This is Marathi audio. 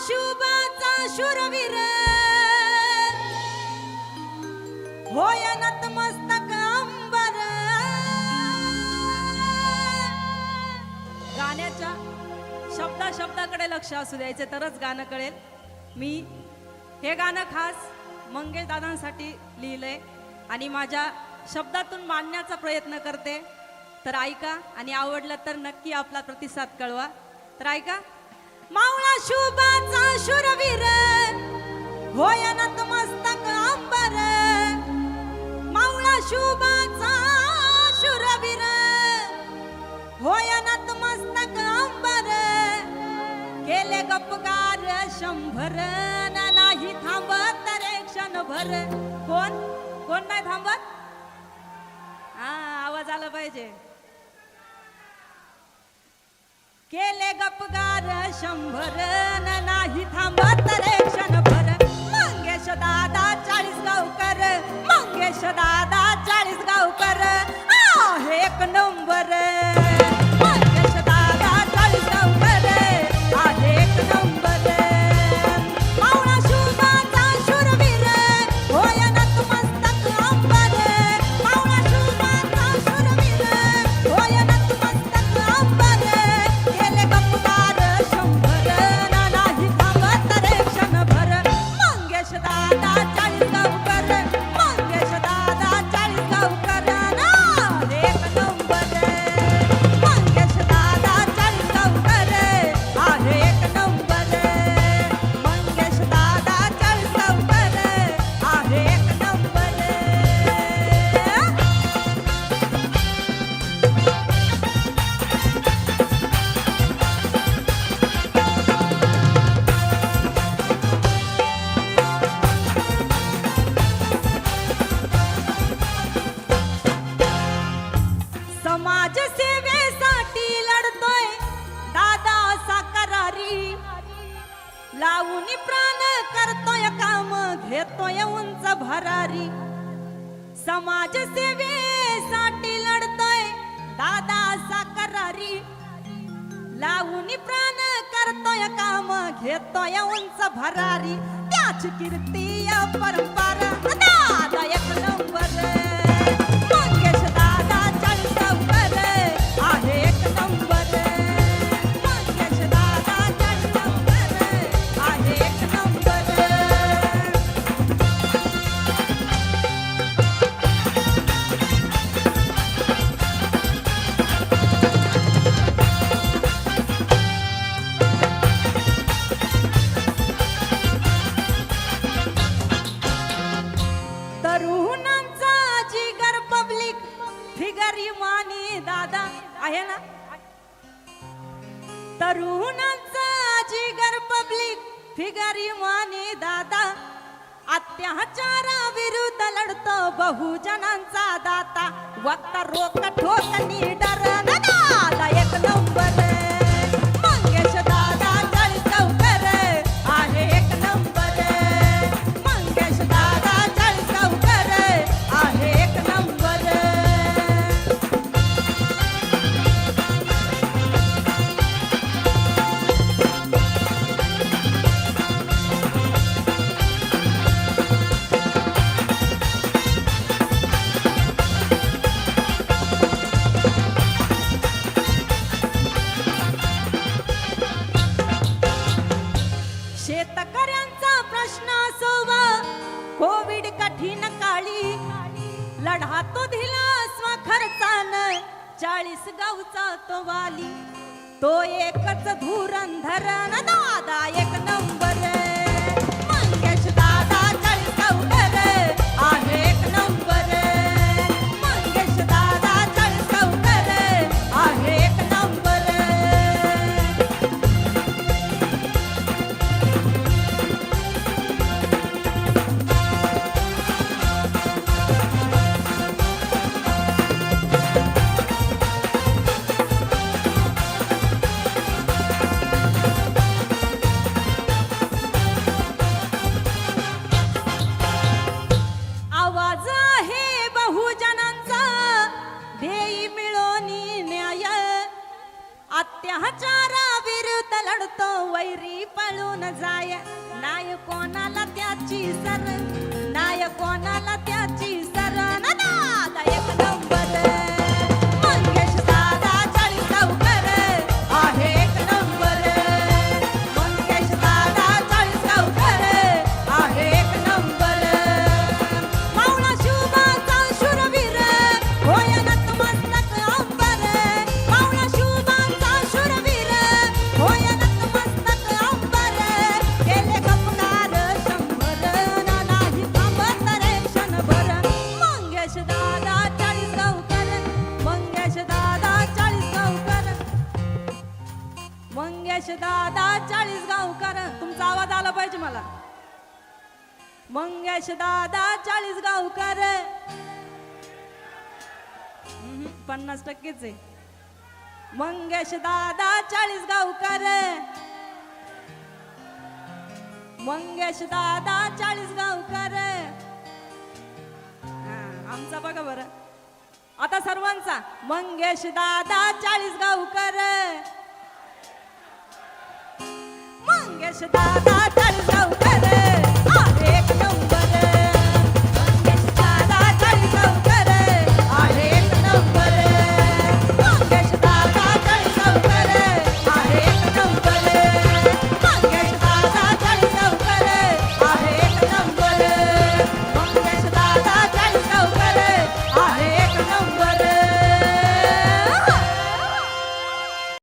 शुभाचा शूरवीर. होय नतमस्तक अंबर. गाण्याच्या शब्दा शब्दाकडे लक्ष असू द्यायचे तरच गाणं कळेल. मी हे गाणं खास मंगेश दादांसाठी लिहिलंय आणि माझ्या शब्दातून मांडण्याचा प्रयत्न करते. तर ऐका आणि आवडलं तर नक्की आपला प्रतिसाद कळवा. तर ऐका मावळा शुभाचा शूरवीर. होय नतमस्तक अंबर. मावळा शुभाचा शूरवीर. होय नतमस्तक अंबर. केले गपगार शंभर. ना नाही थांबत रे क्षणभर. कोण? कोण नाही थांबत? हा आवाज आला पाहिजे. केले गपगार शंभर न नाही थांबत रे क्षणभर. मंगेश दादा चाळीस गावकर मंगेश दादा चाळीस गावकर. एक नंबर. लावून प्राण करतोय काम घेतोय उंच भरारी. समाज सेवेसाठी लढतोय दादा सा करारी लावून प्राण करतोय काम घेतोय उंच भरारी. त्याच कीर्ती परंपरा. दादा एक नंबर. फिगर मानी दादा आहे ना? तरुणांचा जिगर पब्लिक फिगर मानी दादा. अत्याचारा विरुद्ध लढतो बहुजनांचा दाता. वक्त रोक ठोक निडर दादा एक नंबर. चाळीस गावचा तो वाली. तो एकच धुरंधर दादा एक नंबर. जाय. नाय कोणाला त्याची सर. नाय कोणाला त्याची सर. ना एक नंबर. एकशे दहा दहा चाळीस गावकर. तुमचा आवाज आला पाहिजे मला. मंगेश दहा चाळीस गावकर. पन्नास टक्केच आहे. मंगेश दादा चाळीस गावकर. मंगेश दादा चाळीस गावकर. आमचा बघा बरं. आता सर्वांचा. मंगेश दादा चाळीस गावकर. मंगेश दादा